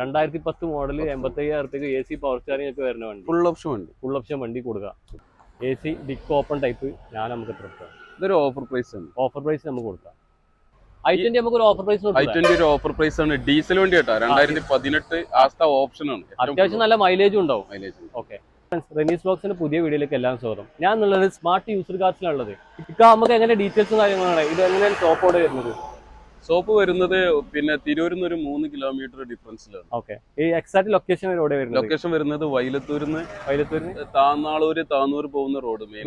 രണ്ടായിരത്തി പത്ത് മോഡൽ എൺപത്തി അയ്യായിരത്തേക്ക് എ സി പവർ സ്റ്റാറിംഗ് ഒക്കെ വരുന്ന വണ്ടി. ഫുൾ ഓപ്ഷൻ വണ്ടി. ഫുൾ ഓപ്ഷൻ വണ്ടി കൊടുക്കുക. A C dicky open type ഞാൻ നമുക്ക് എത്ര ഇതൊരു ഓഫർ പ്രൈസ് ആണ്. ഓഫർ പ്രൈസ് നമുക്ക് കൊടുക്കാം. ഐ ട്വന്റി നമുക്ക് ഒരു ഓഫർ പ്രൈസ് ഐ ട്വന്റി ഒരു ഓഫർ പ്രൈസ് ആണ്. ഡീസൽ വണ്ടി കേട്ടോ. രണ്ടായിരത്തി പതിനെട്ട് ആസ്ത ഓപ്ഷൻ ആണ്. അത്യാവശ്യം നല്ല മൈലേജും ഉണ്ടാവും. മൈലേജ് ഓക്കെ റെനീസ് ബ്ലോക്സിന്റെ പുതിയ വീഡിയോയിലേക്ക് എല്ലാം സ്വാഗതം. ഞാൻ ഉള്ളത് സ്മാർട്ട് യൂസർ കാർഡിലുള്ളത് ഇപ്പൊ നമുക്ക് എങ്ങനെ ഡീറ്റെയിൽസും കാര്യങ്ങളാണ് ഇത് എങ്ങനെയാണ് ടോപ്പോടെ വരുന്നത് സോപ്പ് വരുന്നത് പിന്നെ തിരൂരിൽ നിന്ന് ഒരു മൂന്ന് കിലോമീറ്റർ ഡിഫറൻസിലാണ് ഓക്കെ. ഈ എക്സാക്ട് ലൊക്കേഷൻ എവിടെ വരുന്നത്? ലൊക്കേഷൻ വരുന്നത് വൈലത്തൂരിൽ നിന്ന് വൈലത്തൂരിന് താന്നാളൂര് താന്നൂർ പോകുന്ന റോഡ് മെയിൻ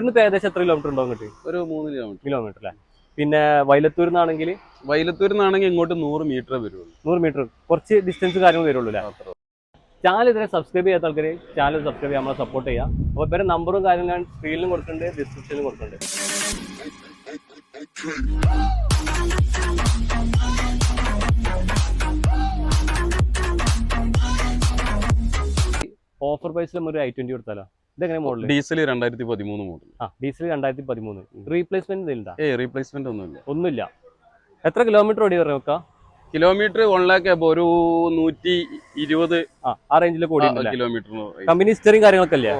നിന്ന് ഏകദേശം എത്ര കിലോമീറ്റർ ഉണ്ടോ കിട്ടി ഒരു മൂന്ന് കിലോമീറ്റർ കിലോമീറ്റർ അല്ലേ? പിന്നെ വൈലത്തൂരിൽ നിന്നാണെങ്കിൽ വൈലത്തൂരിൽ നിന്നാണെങ്കിൽ ഇങ്ങോട്ട് നൂറ് മീറ്റർ വരുള്ളൂ. നൂറ് മീറ്റർ കുറച്ച് ഡിസ്റ്റൻസ് കാര്യങ്ങൾ വരുള്ളൂ അല്ലേ. ചാനൽ ഇതിനെ സബ്സ്ക്രൈബ് ചെയ്യാത്ത ആൾക്കാർ ചാനൽ സബ്സ്ക്രൈബ് ചെയ്യാൻ നമ്മളെ സപ്പോർട്ട് ചെയ്യാം. അപ്പോൾ ഇവരെ നമ്പറും കാര്യങ്ങളും ഞാൻ സ്ക്രീനിലും കൊടുക്കുന്നുണ്ട് ഡിസ്ക്രിപ്ഷനിലും കൊടുക്കുന്നുണ്ട് ഓഫർ പ്രൈസിൽ നമ്മൾ ഒരു ഐ ട്വന്റി കൊടുത്താലോ? ഇതെങ്ങനെ മോഡൽ ഡീസൽ രണ്ടായിരത്തി പതിമൂന്ന് മോഡൽ ആ ഡീസൽ രണ്ടായിരത്തി പതിമൂന്ന് റീപ്ലേസ്മെന്റ് ഉണ്ടോ ഏ റീപ്ലേസ്മെന്റ് ഒന്നുമില്ല. ഒന്നുമില്ല. എത്ര കിലോമീറ്റർ ഓടി വരെ നോക്കാം കിലോമീറ്റർ വൺ ലാക്ക് അപ്പൊ ഒരു നൂറ്റി ഇരുപത് ആ റേഞ്ചിൽ കൂടി കിലോമീറ്റർ കമ്പനി ഹിസ്റ്ററിയും കാര്യങ്ങളൊക്കെ അല്ലേ?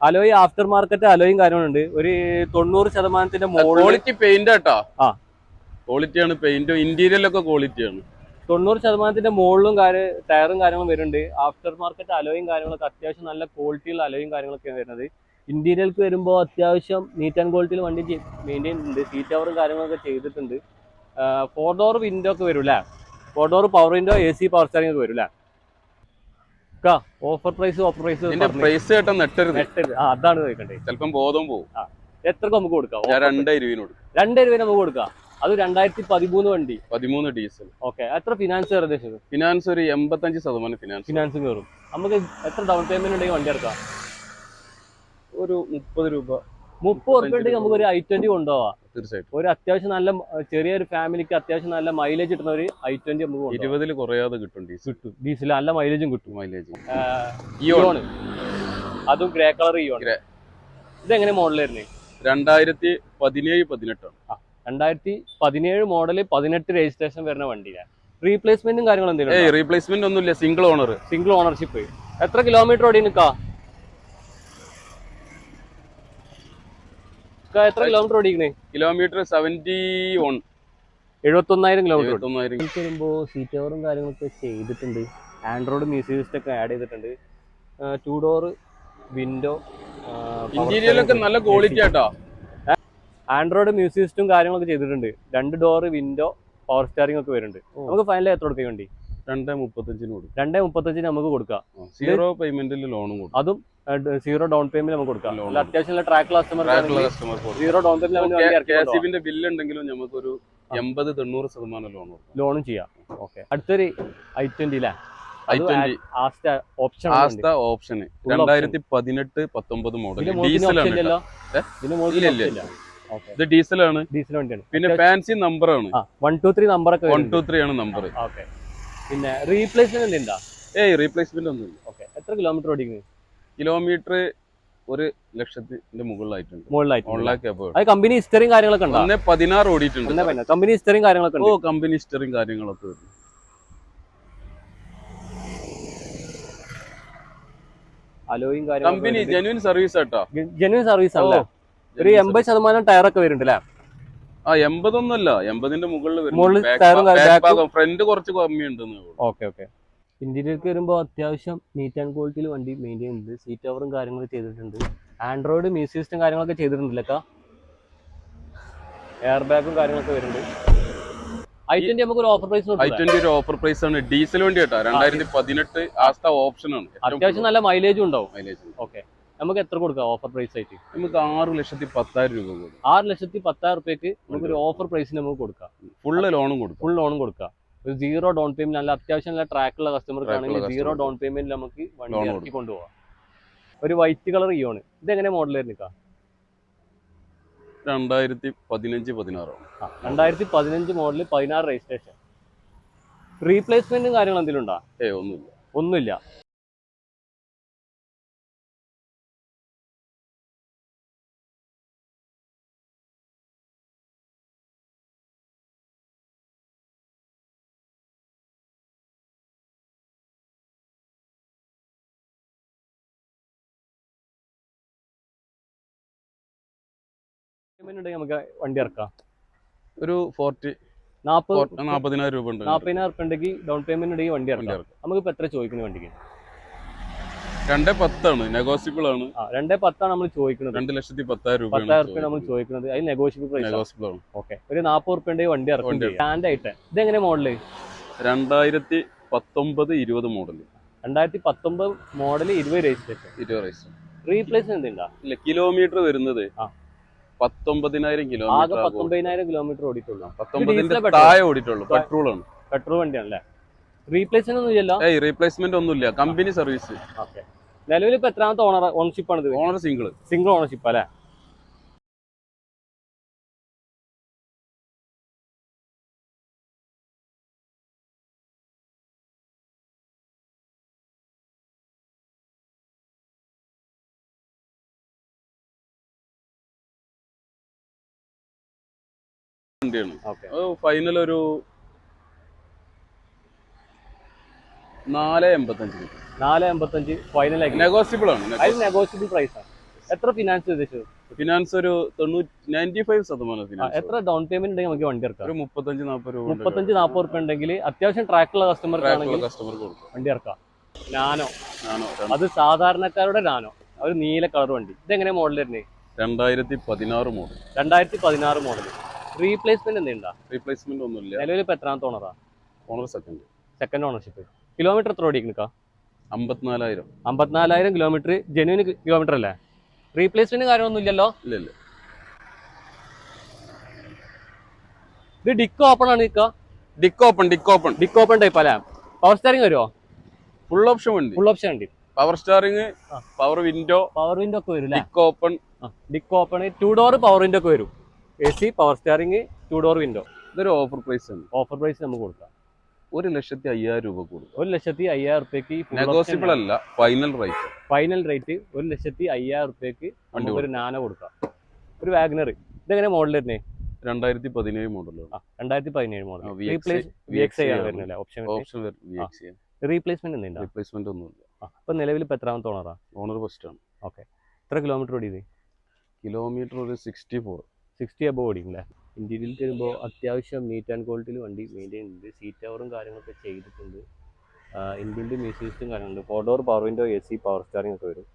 അലോയ് ആഫ്റ്റർ മാർക്കറ്റ് അലോയും കാര്യങ്ങളുണ്ട്. ഒരു തൊണ്ണൂറ് ശതമാനത്തിന്റെ ക്വാളിറ്റി പെയിന്റ് ആട്ടാ ആ. ക്വാളിറ്റിയാണ് പെയിന്റ് ഇന്റീരിയലൊക്കെ ക്വാളിറ്റിയാണ് തൊണ്ണൂറ് ശതമാനത്തിന്റെ മുകളിലും കാര്യം ടയറും കാര്യങ്ങളും വരുന്നുണ്ട്. ആഫ്റ്റർ മാർക്കറ്റ് അലോയും കാര്യങ്ങളൊക്കെ അത്യാവശ്യം നല്ല ക്വാളിറ്റിയുള്ള അലോയും കാര്യങ്ങളൊക്കെയാണ് വരുന്നത്. ഇന്റീരിയർക്ക് വരുമ്പോൾ അത്യാവശ്യം നീറ്റ് ആൻഡ് ക്വാളിറ്റിയിൽ വണ്ടി മെയിന്റെയിൻ ഉണ്ട് സീറ്റ് കവറും കാര്യങ്ങളൊക്കെ ചെയ്തിട്ടുണ്ട്. ഫോർ ഡോർ വിൻഡോ ഒക്കെ വരും അല്ലേ four door power window A C power steering ഒക്കെ offer price offer price price കേട്ടോ നെട്ടരുത്. ആ അതാണ് ചോദിക്കണ്ടേ. ചിലപ്പം ബോധം പോകും എത്രക്ക് നമുക്ക് കൊടുക്കാം? രണ്ടേ രൂപ രണ്ട് രൂപ നമുക്ക് കൊടുക്കാം. അത് രണ്ടായിരത്തി പതിമൂന്ന് വണ്ടി. പതിമൂന്ന് ഡീസൽ. ഓക്കെ. എത്ര ഫിനാൻസ് ഏകദേശം ഫിനാൻസ് ഒരു എൺപത്തഞ്ച് ശതമാനം ഫിനാൻസ്. ഫിനാൻസ് കയറും. നമുക്ക് എത്ര ഡൗൺ പേയ്മെന്റ് ഉണ്ടെങ്കിൽ വണ്ടി എടുക്കാം? ഒരു മുപ്പത് രൂപ. മുപ്പത് രൂപ ഉണ്ടെങ്കിൽ നമുക്ക് ഒരു ഐ ട്വന്റി കൊണ്ടുപോവാം. തീർച്ചയായിട്ടും. ഒരു അത്യാവശ്യം നല്ല ചെറിയ ചെറിയൊരു ഫാമിലിക്ക് അത്യാവശ്യം നല്ല മൈലേജ് കിട്ടുന്ന ഒരു ഐ ട്വന്റി നമുക്ക് ഇരുപതിൽ കുറയാതെ കിട്ടും ഡീസൽ. കിട്ടും. ഡീസൽ നല്ല മൈലേജും കിട്ടും. മൈലേജ് ഇയോൺ അതും ഗ്രേ കളർ ഇയോൺ എങ്ങനെ മോഡൽ മോഡലായിരുന്നു രണ്ടായിരത്തി പതിനേഴ് പതിനെട്ടാണ്. രണ്ടായിരത്തി പതിനേഴ് മോഡൽ പതിനെട്ട് രജിസ്ട്രേഷൻ വരുന്ന വണ്ടിയാണ് റീപ്ലേസ്മെന്റും കാര്യങ്ങളും എന്തെങ്കിലും റീപ്ലേസ്മെന്റ് ഒന്നുമില്ല സിംഗിൾ ഓണർ സിംഗിൾ ഓണർഷിപ്പ് എത്ര കിലോമീറ്റർ ഓടി നിൽക്കാ എത്ര കിലോമീറ്റർ ഓടിക്കണേ കിലോമീറ്റർ സെവന്റി വൺ എഴുപത്തൊന്നായിരം. കിലോമീറ്റർ വരുമ്പോൾ സീറ്റ് കവറും കാര്യങ്ങളൊക്കെ ചെയ്തിട്ടുണ്ട്. ആൻഡ്രോയിഡ് മ്യൂസിക് സിസ്റ്റം ഒക്കെ ആഡ് ചെയ്തിട്ടുണ്ട്. ടു ഡോർ വിൻഡോ ഇന്റീരിയലൊക്കെ നല്ല ക്വാളിറ്റി ആട്ടാ. ആൻഡ്രോയിഡ് മ്യൂസിക് സിസ്റ്റം കാര്യങ്ങളൊക്കെ ചെയ്തിട്ടുണ്ട്. രണ്ട് ഡോർ വിൻഡോ പവർ സ്റ്റാറിംഗ് ഒക്കെ വരുന്നുണ്ട്. നമുക്ക് ഫൈനൽ എത്ര കൊടുക്കാൻ വേണ്ടി? രണ്ടേ മുപ്പത്തഞ്ചിന് കൊടുക്കും. രണ്ടേ മുപ്പത്തഞ്ചിന് നമുക്ക് കൊടുക്കാം. സീറോ പേയ്മെന്റിൽ ലോണും കൊടുക്കും. അതും സീറോ ഡൗൺ പേയ്മെന്റ് നമുക്ക് കൊടുക്കാം. അത്യാവശ്യം track customer zero down payment bill ഉണ്ടെങ്കിലും നമുക്കൊരു എൺപത് തൊണ്ണൂറ് ശതമാനം ലോൺ ലോണും ചെയ്യാം. ഓക്കെ. അടുത്തൊരു ഐ ട്വന്റി അല്ലേ ട്വന്റി ഓപ്ഷൻ രണ്ടായിരത്തി പതിനെട്ട് പത്തൊമ്പത് മോഡൽ ഡീസൽ ഇത് ഡീസലാണ്. ഡീസൽ വണ്ടിയാണ്. പിന്നെ ഫാൻസി നമ്പർ ആണ്. വൺ ടു ത്രീ നമ്പർ ഒക്കെ വൺ ടു ത്രീ ആണ് നമ്പർ ഓക്കെ പിന്നെ റീപ്ലേസ്മെന്റ് ഉണ്ടോ ഏയ് റീപ്ലേസ്മെന്റ് ഒന്നും ഇല്ല ഓക്കെ എത്ര കിലോമീറ്റർ ഓടിക്കുന്നത് കിലോമീറ്റർ ഒരു ലക്ഷത്തിന്റെ മുകളിലായിട്ടുണ്ട്. മുകളിലായിട്ട് അത് കമ്പനി ഹിസ്റ്ററിയും കാര്യങ്ങളൊക്കെ ഉണ്ടോ? ഒന്നേ പതിനാറ് ഓടിയിട്ടുണ്ട്. കമ്പനി ഹിസ്റ്ററിയും കാര്യങ്ങളൊക്കെ ഓ കമ്പനി ഹിസ്റ്ററിയും കാര്യങ്ങളൊക്കെ വരുന്നു. അലോയും കമ്പനി ജെനുവിൻ സർവീസ് ആട്ടോ ജെനുവിൻ സർവീസ് ആണല്ലേ ഒരു എൺപത് ശതമാനം ടയർ ഒക്കെ വരുന്നുണ്ട് അല്ലേ ആ എൺപതൊന്നുമല്ല. എൺപതിന്റെ മുകളിൽ ഫ്രണ്ട് കുറച്ച് കമ്മിയുണ്ട് ഓക്കെ ഓക്കെ ഇന്ത്യയിലേക്ക് വരുമ്പോൾ അത്യാവശ്യം നീറ്റ് ആൻഡ് ക്വാളിറ്റിയിൽ വണ്ടി മെയിന്റെയിൻ ഉണ്ട്. സീറ്റ് കവറും കാര്യങ്ങളും ചെയ്തിട്ടുണ്ട്. ആൻഡ്രോയിഡ് മ്യൂസിക് സിസ്റ്റം കാര്യങ്ങളൊക്കെ ചെയ്തിട്ടുണ്ടല്ലോ എയർ ബാഗും കാര്യങ്ങളൊക്കെ വരുന്നുണ്ട്. ഐ ട്വന്റി നമുക്ക് ഒരു ഓഫർ പ്രൈസ് ഐ ട്വന്റി ഒരു ഓഫർ പ്രൈസ് ആണ്. ഡീസൽ വണ്ടി കേട്ടോ. രണ്ടായിരത്തി പതിനെട്ട് ആസ്ത ഓപ്ഷൻ ആണ്. അത്യാവശ്യം നല്ല മൈലേജും ഉണ്ടാവും. മൈലേജ് ഓക്കെ നമുക്ക് എത്ര കൊടുക്കാം ഓഫർ പ്രൈസ് ആയിട്ട്? നമുക്ക് ആറ് ലക്ഷത്തി പത്തായിരം രൂപ കൊടുക്കും. ആറ് ലക്ഷത്തി പത്തായിരം റുപ്യക്ക് നമുക്ക് ഒരു ഓഫർ പ്രൈസിന് നമുക്ക് കൊടുക്കാം. ഫുൾ ലോണും കൊടുക്കും. ഫുൾ ലോണും കൊടുക്കാം. ഒരു സീറോ ഡൗൺ പേയ്മെന്റ് അല്ല അത്യാവശ്യം നല്ല ട്രാക്കുള്ള കസ്റ്റമർക്ക് ആണെങ്കിൽ സീറോ ഡൗൺ പേയ്മെന്റ് നമുക്ക് വണ്ടി ഇറക്കി കൊണ്ടുപോകാം ഒരു വൈറ്റ് കളർ ഇയോണ് ഇതെങ്ങനെ മോഡൽ ആയിരുന്നു രണ്ടായിരത്തി പതിനഞ്ച് പതിനാറ്. രണ്ടായിരത്തി പതിനഞ്ച് മോഡൽ പതിനാറ് രജിസ്ട്രേഷൻ റീപ്ലേസ്മെന്റും കാര്യങ്ങളും എന്തെങ്കിലും ഉണ്ടോ? ഏ ഒന്നുമില്ല. ഒന്നുമില്ല. ഉണ്ടെങ്കിൽ നമുക്ക് വണ്ടി ഇറക്കാം. ഒരു ഫോർട്ടി നാൽപ്പത് നാപ്പതിനായിരം രൂപ ഉണ്ട്. നാൽപ്പതിനായിരം ഉറുപ്പ ഉണ്ടെങ്കിൽ ഡൗൺ പേയ്മെന്റ് ഉണ്ടെങ്കിൽ വണ്ടി ഇറക്കാം. നമുക്ക് നമുക്കിപ്പോൾ എത്ര ചോദിക്കുന്നത് വണ്ടിക്ക്? രണ്ടേ പത്താണ് നെഗോസിബിൾ ആണ്. ആ രണ്ടേ പത്താണ് നമ്മൾ ചോദിക്കുന്നത്. രണ്ട് ലക്ഷത്തി പത്തായിരം പത്തായിരം റുപ്യ നമ്മൾ ചോദിക്കുന്നത്. അതിന് നെഗോഷ്യബിൾ പ്രൈസ് നെഗോസിബിൾ ആണ്. ഓക്കെ ഒരു നാൽപ്പത് റുപ്യ ഉണ്ടെങ്കിൽ വണ്ടി ഇറക്കും സ്റ്റാൻഡ് ആയിട്ട്. ഇതെങ്ങനെ മോഡൽ രണ്ടായിരത്തി പത്തൊമ്പത് ഇരുപത് മോഡൽ രണ്ടായിരത്തി പത്തൊമ്പത് മോഡൽ ഇരുപത് രജിസ്ട്രേഷൻ ഇരുപത് റൈസ് റീപ്ലേസ് എന്തുണ്ടാ ഇല്ല കിലോമീറ്റർ വരുന്നത് പത്തൊമ്പതിനായിരം ആകെ കിലോമീറ്റർ പത്തൊമ്പതിനായിരം കിലോമീറ്റർ ഓടിയിട്ടുള്ളൂ. പത്തൊമ്പതിന്റെ താഴെ ഓടിയിട്ടുള്ളൂ പെട്രോൾ ആണ്. പെട്രോൾ വണ്ടിയാണല്ലേ? റീപ്ലേസ്മെന്റ് ഒന്നും ഇല്ലല്ലോ? ഏയ് റീപ്ലേസ്മെന്റ് ഒന്നുമില്ല. കമ്പനി സർവീസ് നിലവിൽ ഇപ്പൊ എത്രാമത്തെ ഓണർ ഓണർഷിപ്പ് ആണ് ഓണർ സിംഗിൾ സിംഗിൾ ഓണർഷിപ്പ് അല്ലേ? വണ്ടിയാണ്. ഫൈനൽ ഒരു നാല് എൺപത്തഞ്ച് നാല് എൺപത്തഞ്ച് ഫൈനൽ നെഗോസിബിൾ ആണ് നെഗോസിബിൾ പ്രൈസ് ആണ്. എത്ര ഫിനാൻസ് ഉദ്ദേശിച്ചത്? ഫിനാൻസ് ഒരു നയന്റി ഫൈവ് ശതമാനം എത്ര ഡൗൺ പേയ്മെന്റ് ഉണ്ടെങ്കിൽ നമുക്ക് വണ്ടി ഇറക്കാം. ഒരു മുപ്പത്തഞ്ച് നാൽപ്പത് രൂപ മുപ്പത്തഞ്ച് നാൽപ്പത് റുപ്യ ഉണ്ടെങ്കിൽ അത്യാവശ്യം ട്രാക്കുള്ള കസ്റ്റമർക്ക് ആണെങ്കിൽ കസ്റ്റമർക്ക് വണ്ടി ഇറക്കാം. നാനോ? നാനോ അത് സാധാരണക്കാരുടെ നാനോ. ഒരു നീല കളർ വണ്ടി. ഇതെങ്ങനെ മോഡൽ വരുന്നത്? രണ്ടായിരത്തി പതിനാറ് മോഡൽ രണ്ടായിരത്തി പതിനാറ് മോഡൽ റീപ്ലേസ്മെന്റ് എന്തുണ്ടാ? റീപ്ലേസ്മെന്റ് ഒന്നുമില്ല. നിലവിൽ ഇപ്പൊ എത്രാമത്തെ ഓണറാ owner second second ownership kilometre എത്ര ഓടിക്കണക്കാ അമ്പത്തിനാലായിരം. അമ്പത്തിനാലായിരം കിലോമീറ്റർ ജെന്യൂൻ കിലോമീറ്റർ അല്ലേ? റീപ്ലേസ്മെന്റ് കാര്യമൊന്നും ഇല്ലല്ലോ? ഇല്ല ഇല്ല. ഇത് ഡിക്ക് ഓപ്പൺ ആണ് നിൽക്കുക ഡിക്ക് open dicky open dicky open type അല്ലേ? പവർ സ്റ്റിയറിംഗ് വരുമോ ഫുൾ ഓപ്ഷൻ ഉണ്ട് ഫുൾ ഓപ്ഷൻ ഉണ്ട് power steering power window power window ഒക്കെ വരും dicky open dicky open two door power window ഒക്കെ വരും. A C power steering two door window ഇതൊരു offer price ആണ്. ഓഫർ പ്രൈസ് നമുക്ക് കൊടുക്കാം. ഒരു ലക്ഷത്തി അയ്യായിരം രൂപ കൊടുക്കും ഒരു ലക്ഷത്തി അയ്യായിരം റുപ്യക്ക് നെഗോസിബിൾ അല്ല ഫൈനൽ റേറ്റ് ഫൈനൽ റേറ്റ് ഒരു ലക്ഷത്തി അയ്യായിരം റുപ്യക്ക് ഒരു നാന കൊടുക്കാം. ഒരു വാഗ്നർ ഇതെങ്ങനെ മോഡൽ തന്നെ രണ്ടായിരത്തി പതിനേഴ് മോഡൽ രണ്ടായിരത്തി പതിനേഴ് മോഡൽ ഓപ്ഷൻ ഓപ്ഷൻ റീപ്ലേസ്മെന്റ് ഒന്നും റീപ്ലേസ്മെന്റ് ഒന്നുമില്ല. അപ്പൊ നിലവിൽ ഇപ്പൊ എത്രാമത്തെ ഓണറാ ഓണർ ഫസ്റ്റ് ആണ്. ഓക്കെ എത്ര കിലോമീറ്റർ ഓടിയത്? കിലോമീറ്റർ ഒരു സിക്സ്റ്റി ഫോർ സിക്സ്റ്റി അബോവ് ഓടിക്കില്ലേ ഇന്റീരിയൽ വരുമ്പോൾ അത്യാവശ്യം നീറ്റ് ആൻഡ് ക്വാളിറ്റിയിൽ വണ്ടി മെയിന്റെയിൻ ഉണ്ട് സീറ്റ് കവറും കാര്യങ്ങളൊക്കെ ചെയ്തിട്ടുണ്ട്. ഇൻബിൽഡ് മ്യൂസിക് സിസ്റ്റം കാര്യങ്ങളുണ്ട്. Four door power window A C power steering ഒക്കെ വരും.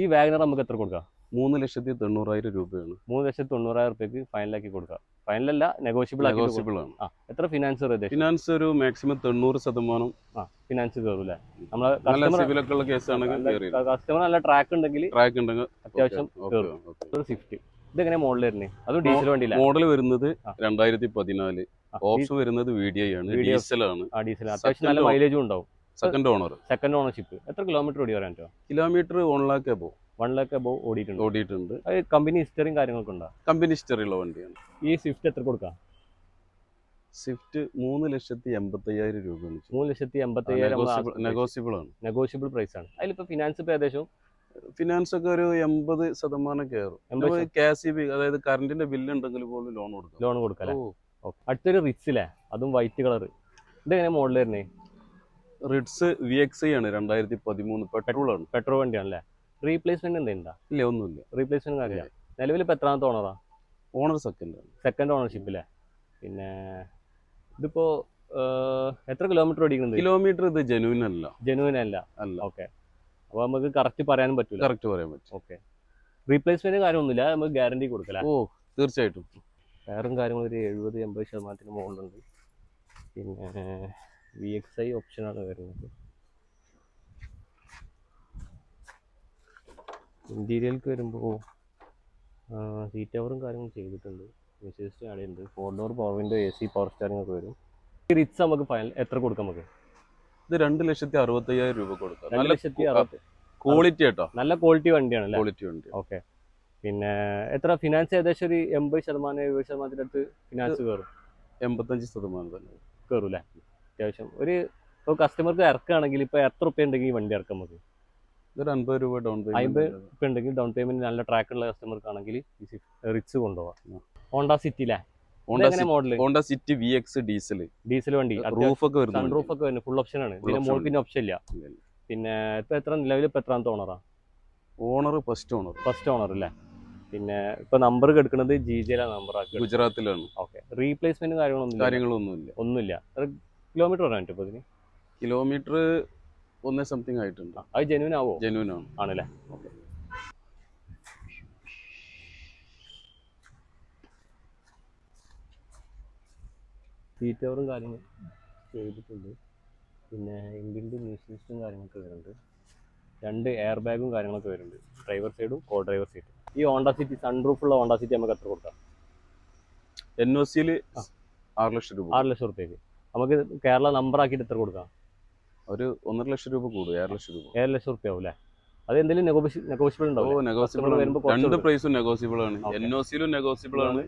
ഈ വാഗനർ നമുക്ക് എത്ര കൊടുക്കാം? മൂന്ന് ലക്ഷത്തി തൊണ്ണൂറായിരം രൂപയാണ്. മൂന്ന് ലക്ഷത്തി തൊണ്ണൂറായിരം റുപ്യക്ക് ഫൈനലാക്കി കൊടുക്കാം. ഫൈനലല്ല നെഗോഷ്യബിൾ കൊടുക്കാം. ആണ്. ആ എത്ര ഫിനാൻസ് ഫിനാൻസ് ഒരു മാക്സിമം തൊണ്ണൂറ് ശതമാനം. ആ ഫിനാൻസ് കയറും അല്ലേ നമ്മളെ കസ്റ്റമർ നല്ല ട്രാക്ക് ഉണ്ടെങ്കിൽ ട്രാക്ക് ഉണ്ടെങ്കിൽ അത്യാവശ്യം കയറും. ഒരു സ്വിഫ്റ്റ് ഇതെങ്ങനെ മോഡൽ വരുന്നത് അതും ഡീസൽ വണ്ടിയില്ല മോഡൽ വരുന്നത്. രണ്ടായിരത്തി പതിനാല് ഓപ്ഷൻ വരുന്നത് വി ഡി ഐ ആണ്. ഡീസലാണ്. ഡീസൽ അത്യാവശ്യം നല്ല മൈലേജും ഉണ്ടാവും. സെക്കൻഡ് ഓണർ സെക്കൻഡ് ഓണർഷിപ്പ് എത്ര കിലോമീറ്റർ ഓടി വരാൻ kilometre one lakh above one lakh above ഓടിയിട്ടുണ്ട്. ഓടിയിട്ടുണ്ട്. അത് കമ്പനി ഹിസ്റ്ററിയും കാര്യങ്ങളൊക്കെ ഉണ്ടോ? കമ്പനി ഹിസ്റ്ററി ഹിസ്റ്ററിയുള്ള വണ്ടിയാണ്. ഈ സ്വിഫ്റ്റ് എത്ര കൊടുക്കാം? സ്വിഫ്റ്റ് മൂന്ന് ലക്ഷത്തി എൺപത്തി അയ്യായിരം രൂപയാണ് മൂന്ന് ലക്ഷത്തി എൺപത്തി അയ്യായിരം നെഗോസിബിൾ ആണ്. നെഗോസിബിൾ പ്രൈസ് ആണ്. അതിലിപ്പോ ഫിനാൻസ് ഇപ്പൊ ഏകദേശം ഫിനാൻസ് ഒക്കെ ഒരു എൺപത് ശതമാനം കയറും. എൺപത് കെ സി ബി അതായത് കറണ്ടിന്റെ ബില്ല് ഉണ്ടെങ്കിൽ പോലും ലോൺ കൊടുക്കും. ലോൺ കൊടുക്കാം അടുത്തൊരു റിച്ച് റിച്ചില്ലേ അതും വൈറ്റ് കളർ ഇതെങ്ങനെ മോഡൽ വരുന്നേ? റിഡ്സ് വി എക്സ് ഐ ആണ് രണ്ടായിരത്തി പതിമൂന്ന്. പെട്രോൾ ആണ്. പെട്രോൾ വണ്ടിയാണല്ലേ റീപ്ലേസ്മെന്റ് എന്തെങ്കിലും ഇല്ല ഒന്നുമില്ല. റീപ്ലേസ്മെന്റ് കാര്യമില്ല നിലവിൽ ഇപ്പൊ എത്രാമത്തെ ഓണറാ ഓണർ സെക്കൻഡ് സെക്കൻഡ് ഓണർഷിപ്പ് അല്ലേ പിന്നെ ഇതിപ്പോ എത്ര കിലോമീറ്റർ ഓടിക്കുന്നുണ്ട്? കിലോമീറ്റർ ഇത് ജെനുവിൻ അല്ല. ജെനുവിൻ അല്ല. അല്ല. ഓക്കെ അപ്പൊ നമുക്ക് കറക്റ്റ് പറയാനും പറ്റില്ല കറക്റ്റ് പറയാൻ പറ്റും. ഓക്കെ റീപ്ലേസ്മെന്റ് കാര്യമൊന്നുമില്ല നമുക്ക് ഗ്യാരണ്ടി കൊടുക്കല. ഓ തീർച്ചയായിട്ടും. ടയറും കാര്യങ്ങളും ഒരു എഴുപത് എൺപത് ശതമാനത്തിന് മുകളിലുണ്ട്. പിന്നെ വി എക്സ് ഐ ഓപ്ഷനാണ് വരുന്നത്. ഇന്റീരിയൽക്ക് വരുമ്പോൾ സീറ്റ് കവറും കാര്യങ്ങളും ചെയ്തിട്ടുണ്ട്. വിശേഷിച്ച് ഉണ്ട്. Four door power window A C power steering ഒക്കെ വരും. ഈ റിച്ച് നമുക്ക് ഫൈനൽ എത്ര കൊടുക്കാം നമുക്ക്? ഇത് രണ്ട് ലക്ഷത്തി അറുപത്തി അയ്യായിരം രൂപ കൊടുക്കാം. രണ്ട് നല്ല ലക്ഷത്തി അറുപത്തി ക്വാളിറ്റി കേട്ടോ. നല്ല ക്വാളിറ്റി വണ്ടിയാണ് അല്ലേ ക്വാളിറ്റി വണ്ടി. ഓക്കെ പിന്നെ എത്ര? ഫിനാൻസ് ഏകദേശം ഒരു എൺപത് ശതമാനം എഴുപത് ശതമാനത്തിന്റെ അടുത്ത് ഫിനാൻസ് കയറും എൺപത്തഞ്ച് ശതമാനം തന്നെ. കയറും അല്ലേ അത്യാവശ്യം. ഒരു ഇപ്പോൾ കസ്റ്റമർക്ക് ഇറക്കുകയാണെങ്കിൽ ഇപ്പോൾ എത്ര റുപ്യ ഉണ്ടെങ്കിൽ ഈ വണ്ടി ഇറക്കാം നമുക്ക്? ഇതൊരു അൻപത് രൂപ ഡൗൺ പേയ്മെന്റ് റുപ്യ ഉണ്ടെങ്കിൽ ഡൗൺ പേയ്മെന്റ് നല്ല ട്രാക്ക് ഉള്ള കസ്റ്റമർക്ക് ആണെങ്കിൽ റിച്ച് കൊണ്ടുപോകാം ഹോണ്ട സിറ്റിയിലെ model Honda City V X diesel diesel വണ്ടി. റൂഫ് ഒക്കെ വരുന്ന സൺറൂഫ് ഒക്കെ വരുന്നത് ഫുൾ ഓപ്ഷൻ ആണ്. ഇതിന് പിന്നെ ഓപ്ഷൻ ഇല്ല. പിന്നെ ഇപ്പൊ എത്ര നിലവിൽ ഇപ്പൊ എത്രാമത്തെ ഓണറാ owner first owner first owner അല്ലേ പിന്നെ ഇപ്പൊ നമ്പർ കെടുക്കുന്നത് ജി ജിയിലെ നമ്പർ ആക്കി ഗുജറാത്തിലാണ്. ഓക്കെ റീപ്ലേസ്മെന്റ് കാര്യങ്ങളൊന്നും. കാര്യങ്ങളൊന്നുമില്ല ഒന്നുമില്ല. കിലോമീറ്റർ പറയാൻ പറ്റും ഇതിന്? കിലോമീറ്റർ ഒന്നേ സംതിങ് ആയിട്ടുണ്ട്. അത് ജെനുവിൻ ആവോ? ജെനുവിൻ ആണ്. ആണല്ലേ? സീറ്റ് കവറും കാര്യങ്ങളും ചെയ്തിട്ടുണ്ട്. പിന്നെ ഇൻബിൽഡ് മ്യൂസിക് സിസ്റ്റം കാര്യങ്ങളൊക്കെ വരുന്നുണ്ട്. രണ്ട് എയർ ബാഗും കാര്യങ്ങളൊക്കെ വരുന്നുണ്ട്. ഡ്രൈവർ സൈഡും കോ ഡ്രൈവർ സീറ്റും ഈ ഓണ്ട സിറ്റി സൺറൂഫുള്ള ഓണ്ട സിറ്റി നമുക്ക് എത്ര കൊടുക്കാം? എൻ ഒ സിയിൽ ആറ് ലക്ഷം രൂപ. ആറ് ലക്ഷം റുപ്യക്ക്. നമുക്ക് കേരള നമ്പർ ആക്കിയിട്ട് എത്ര കൊടുക്കാം? ഒരു ഒന്നര ലക്ഷം രൂപ കൂടും. ഏഴ് ലക്ഷം രൂപ. ഏഴ് ലക്ഷം റുപ്യ ആവും അല്ലേ? അത് എന്തെങ്കിലും നെഗോഷ്യബിൾ ഓ ഉണ്ടാവും വരുമ്പോ രണ്ട്. പ്രൈസും നെഗോസിബിൾ ആണ്. എൻ ഒ സിയിലും നെഗോസിബിൾ ആണ്.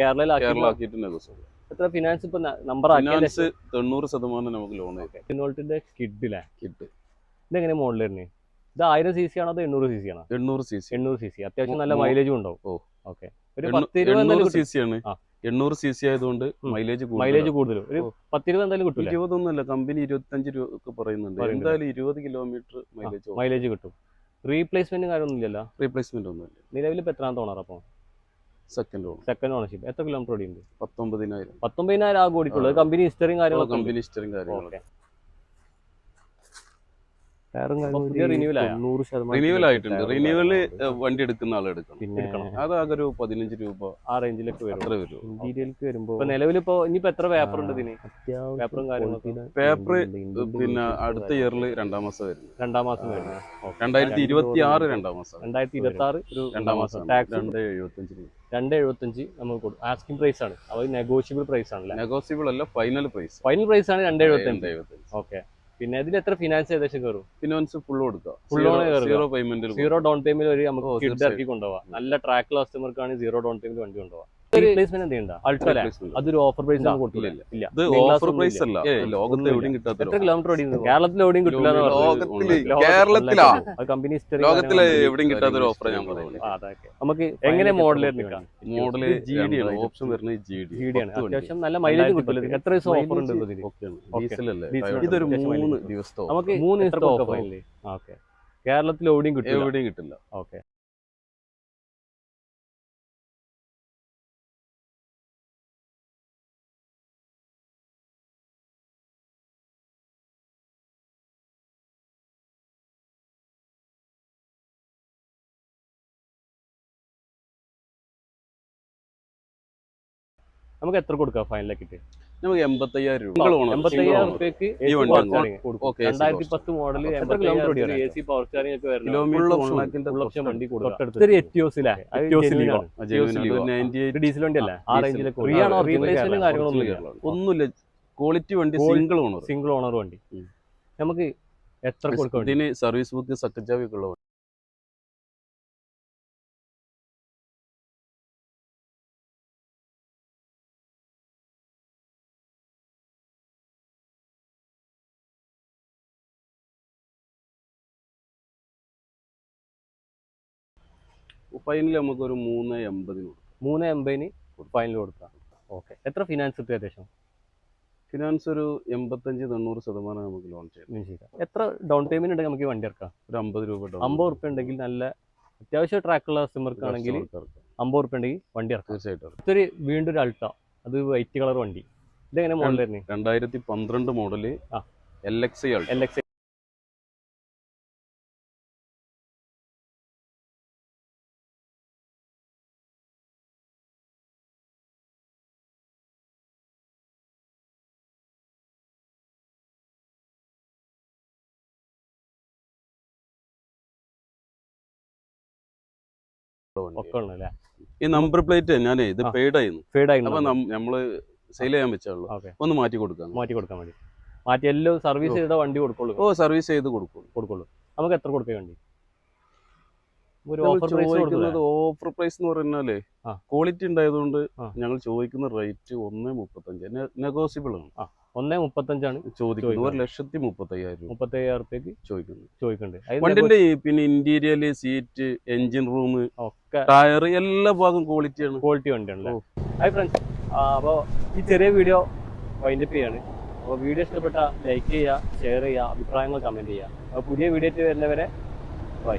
കേരളയിൽ കേരള ആക്കി ആക്കിയിട്ട് നെഗോസിബിൾ എത്ര ഫിനാൻസ് ഇപ്പൊ നമ്പർ ഫിനാൻസ് തൊണ്ണൂറ് ശതമാനം നമുക്ക് ലോൺ ഇന്നോൾട്ടിന്റെ കിഡിലെ കിഡ് ഇതെങ്ങനെ മോഡൽ വരുന്നത് ഇത് ആയിരം സി സി ആണോ അതോ എണ്ണൂറ് സി സി ആണോ? എണ്ണൂറ് സി സി എണ്ണൂറ് സി സി അത്യാവശ്യം നല്ല മൈലേജും ഉണ്ടാവും. ഓ. ഓക്കെ ഒരു സി സി ആണ്. എണ്ണൂറ് സി സി ആയതുകൊണ്ട്. മൈലേജ് മൈലേജ് കൂടുതലും. ഒരു. പത്തിരുപത് എന്തായാലും കിട്ടില്ല ഇരുപതൊന്നുമല്ല കമ്പനി ഇരുപത്തഞ്ച് രൂപ ഒക്കെ പറയുന്നുണ്ട്. എന്തായാലും ഇരുപത് കിലോമീറ്റർ മൈലേജ് മൈലേജ് കിട്ടും. റീപ്ലേസ്മെന്റ് കാര്യമൊന്നുമില്ലല്ലോ റീപ്ലേസ്മെന്റ് റീപ്ലേസ്മെന്റ് ഒന്നുമില്ല. നിലവിൽ ഇപ്പൊ എത്രാമത്തെ ഓണർ അപ്പോൾ സെക്കൻഡ് സെക്കൻഡ് ഓണർഷിപ്പ് എത്ര കിലോമീറ്റർ ഓടിയുണ്ട് പത്തൊമ്പതിനായിരം. പത്തൊമ്പതിനായിരം ആകെ ഓടിക്കുള്ളൂ കമ്പനി ഹിസ്റ്ററിയും കാര്യങ്ങളൊക്കെ കമ്പനി ഹിസ്റ്ററും കാര്യങ്ങൾ ഓക്കെ. പുതിയ renewal ആയോ? റിന്യൂവൽ ആയിട്ടുണ്ട്. റിന്യൂവൽ വണ്ടി എടുക്കുന്ന ആൾ എടുക്കണം. പിന്നെ അതാകെ ഒരു പതിനഞ്ച് രൂപ. ആ റേഞ്ചിലേക്ക് വരും. എത്ര വരും. ഇന്റീരിയൽക്ക് വരുമ്പോ ഇപ്പൊ നിലവിലിപ്പോ ഇനിയിപ്പോ എത്ര പേപ്പർ ഉണ്ട് ഇതിന്? പേപ്പറും കാര്യങ്ങളൊക്കെ പേപ്പർ പിന്നെ അടുത്ത ഇയറിൽ രണ്ടാം മാസം വരുന്നു. രണ്ടാം മാസം വരുന്നത് രണ്ടായിരത്തി ഇരുപത്തി ആറ് രണ്ടാം മാസം. രണ്ടായിരത്തി ഇരുപത്തി ആറ് ഒരു രണ്ടാം മാസം. ടാക്സ് രണ്ട് എഴുപത്തഞ്ച് രൂപ. രണ്ട് എഴുപത്തഞ്ച് നമുക്ക് കൊടുക്കും ആസ്കിംഗ് പ്രൈസ് ആണ്. അത് നെഗോഷ്യബിൾ പ്രൈസ് ആണല്ലേ? നെഗോഷ്യബിൾ അല്ല ഫൈനൽ പ്രൈസ് ഫൈനൽ പ്രൈസ് ആണ് രണ്ട് എഴുപത്തഞ്ച് ഓക്കെ പിന്നെ ഇതിൽ എത്ര ഫിനാൻസ് ഏകദേശം കയറും? ഫിനാൻസ് ഫുൾ കൊടുക്കാം ഫുൾ ലോൺ. സീറോ പേയ്മെന്റിൽ സീറോ ഡൗൺ പേയ്മെന്റ് വഴി നമുക്ക് കിഡ്. ഇറക്കി കൊണ്ടുപോകാം നല്ല ട്രാക്ക് കസ്റ്റമർക്കാണ് സീറോ ഡൗൺ പേയ്മെന്റ് വണ്ടി കൊണ്ടുപോകാം റീപ്ലേസ്മെന്റ് എന്തെയുണ്ട് അൾട്ര അല്ലേ അതൊരു ഓഫർ പ്രൈസ് ഓഫർ പ്രൈസ് അല്ല. ലോകത്ത് എവിടെയും കിട്ടാത്ത കിലോമീറ്റർ കേരളത്തിൽ എവിടെയും കിട്ടില്ല കേരളത്തിലാ. കമ്പനി ലോകത്തിൽ എവിടെയും ഓഫർ ഞാൻ പറയുന്നത്. നമുക്ക് എങ്ങനെ മോഡൽ മോഡൽ ജി ഡി ആണ്. രണ്ടായിരത്തി ഓപ്ഷൻ വരുന്നത് ജി ഡി ജി ഡി ആണ്. അത്യാവശ്യം നല്ല മൈലേജ് കിട്ടില്ല എത്ര ദിവസം ഓഫർ ഉണ്ട്. ഇതൊരു അത്യാവശ്യം മൂന്ന് ദിവസത്തെ നമുക്ക് മൂന്ന് ദിവസത്തെ ഓഫർ ഓക്കെ കേരളത്തിൽ എവിടെയും കിട്ടില്ല. എവിടെയും കിട്ടില്ല. ഓക്കെ നമുക്ക് എത്ര കൊടുക്കാം ഫൈനലാക്കിട്ട് നമുക്ക് എൺപത്തയ്യായിരം രൂപ. എൺപത്തയ്യായിരം റുപ്യക്ക് രണ്ടായിരത്തി പത്ത് model A C power steering ഒക്കെ വരുന്നത് വണ്ടി കൊടുക്കാം. തൊട്ടടുത്ത്. ഇതൊരു എറ്റിയോസിലെ Etios genuine Liva. ആണ്. ആ, genuine ആണ്. Liva. ഒരു 98 ഡീസൽ വണ്ടി അല്ല ആ. റേഞ്ചിലേക്ക് കാര്യങ്ങളൊന്നും ഒന്നുമില്ല. ക്വാളിറ്റി വണ്ടി സിംഗിൾ ഓണർ സിംഗിൾ ഓണർ വണ്ടി. നമുക്ക് എത്ര കൊടുക്കും ഇതിന് സർവീസ് ബുക്ക് സക്കച്ചാവി ഫൈനൽ നമുക്ക് ഒരു മൂന്ന് എൺപതിന് കൊടുക്കാം. മൂന്ന് എൺപതിന് ഫൈനൽ കൊടുക്കാം. ഓക്കെ. എത്ര ഫിനാൻസ് കിട്ടും ഏകദേശം? ഫിനാൻസ് ഒരു എൺപത്തഞ്ച് തൊണ്ണൂറ് ശതമാനം നമുക്ക് ലോൺ ചെയ്യാം. എത്ര ഡൗൺ പേയ്മെന്റ് ഉണ്ടെങ്കിൽ നമുക്ക് ഈ വണ്ടി ഇറക്കാം ഒരു അമ്പത് രൂപ അമ്പത് റുപ്യ ഉണ്ടെങ്കിൽ നല്ല അത്യാവശ്യം ട്രാക്കുള്ള കസ്റ്റമർക്ക് ആണെങ്കിൽ കസ്റ്റമർക്ക് അമ്പത് റുപ്യ ഉണ്ടെങ്കിൽ വണ്ടി ഇറക്കാം തീർച്ചയായിട്ടും. ഇതൊരു വീണ്ടും ഒരു അൾട്ട അത് വൈറ്റ് കളർ വണ്ടി. ഇതെങ്ങനെ മോഡൽ തന്നെ രണ്ടായിരത്തി പന്ത്രണ്ട് മോഡൽ ആ. എൽ എക്സ് എൽ എക്സ് ഒക്കെ അല്ലേ ഈ നമ്പർ പ്ലേറ്റ് ഞാനേ ഇത്. പെയ്ഡ് ആയിരുന്നു ഫേഡ് ആയിരുന്നു അപ്പൊ നമ്മൾ സെയിൽ ചെയ്യാൻ വെച്ചുള്ളൂ. ഒന്ന് മാറ്റി കൊടുക്കാം. മാറ്റി കൊടുക്കാൻ വേണ്ടി. മാറ്റി എല്ലാം സർവീസ് ചെയ്ത വണ്ടി കൊടുക്കുള്ളൂ. ഓ സർവീസ് ചെയ്ത് കൊടുക്കും കൊടുക്കുള്ളൂ. നമുക്ക് എത്ര കൊടുക്കാൻ വേണ്ടി ഒരു ഞങ്ങൾ ഓഫർ പ്രൈസ് ചോദിക്കുന്നത് ഓഫർ പ്രൈസ് എന്ന് പറഞ്ഞാലേ. ക്വാളിറ്റി ഉണ്ടായതുകൊണ്ട് ഞങ്ങൾ ചോദിക്കുന്ന റേറ്റ് ഒന്ന് മുപ്പത്തഞ്ച്. നെഗോസിബിൾ ആണ്. ഒന്നേ മുപ്പത്തഞ്ചാണ് ചോദിക്കുന്നത്. ഒരു ലക്ഷത്തി മുപ്പത്തയ്യായിരം മുപ്പത്തയ്യായിരത്തേക്ക് ചോദിക്കുന്നത്. ചോദിക്കണ്ടേ. വണ്ടിന്റെ പിന്നെ ഇന്റീരിയർ സീറ്റ് എഞ്ചിൻ റൂം ഒക്കെ ടയർ എല്ലാ ഭാഗം ക്വാളിറ്റിയാണ് ക്വാളിറ്റി വണ്ടിയാണല്ലേ? ഹായ് ഫ്രണ്ട്സ് അപ്പോൾ ഈ ചെറിയ വീഡിയോ വൈൻഡപ്പ് ചെയ്യാണ്. അപ്പോൾ വീഡിയോ ഇഷ്ടപ്പെട്ട ലൈക്ക് ചെയ്യുക ഷെയർ ചെയ്യുക അഭിപ്രായങ്ങൾ കമന്റ് ചെയ്യുക. അപ്പോൾ പുതിയ വീഡിയോ വരുന്നവരെ ബൈ